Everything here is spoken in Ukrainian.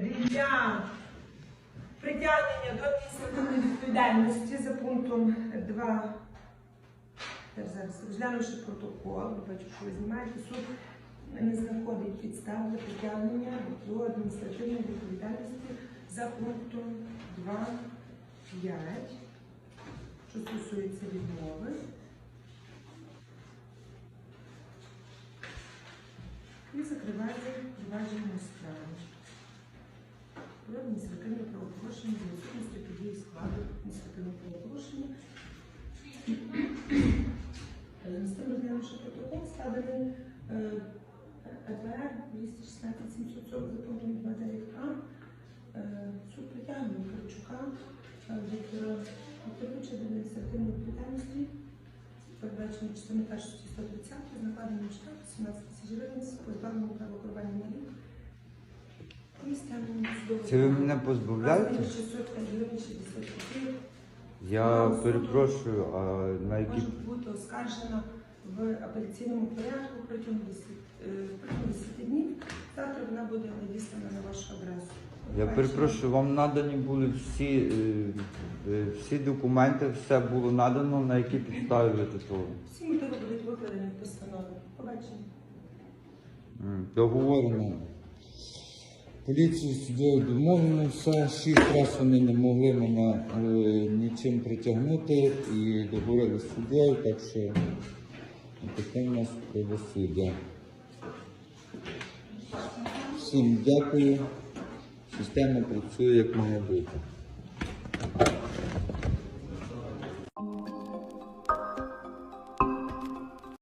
Для притягнення до адміністративної відповідальності за пунктом 2, Зараз, розглянувши протокол, бачу, що ви знімаєте, суд не знаходить підстав для притягнення до адміністративної відповідальності за пунктом 2.5, що стосується відмови. І закривається провадження справи. Про адміністративне правопорушення за відсутності події складу адміністративного правопорушення. З тим розглянувши протокол, складений е, ЕПР 216 740 за пунктом 29а. Е, Суд притягнув Харчука е, Віктора Вікторовича до адміністративної відповідальності, передбачено частини першої 130, з накладенням штрафу 17 тисяч гривень з права Це ви мене позбавляєте? 600 гривень 60 копійок. Я перепрошую, а на які може бути оскаржена в апеляційному порядку протягом 10, е, протягом 10 днів. Завтра вона буде надіслана на вашу адресу. я перепрошую, вам надані були всі, е, е, всі документи, все було надано, на які підстави ви тут? Всі мотиви будуть викладені в постанові. Побачення. М, Договорено. Поліцію суддєю домовлено все. Шість разів вони не могли мене е, нічим притягнути і договорили з суддєю, так що таке в нас правосуддя. Всім дякую. Система працює як має бути.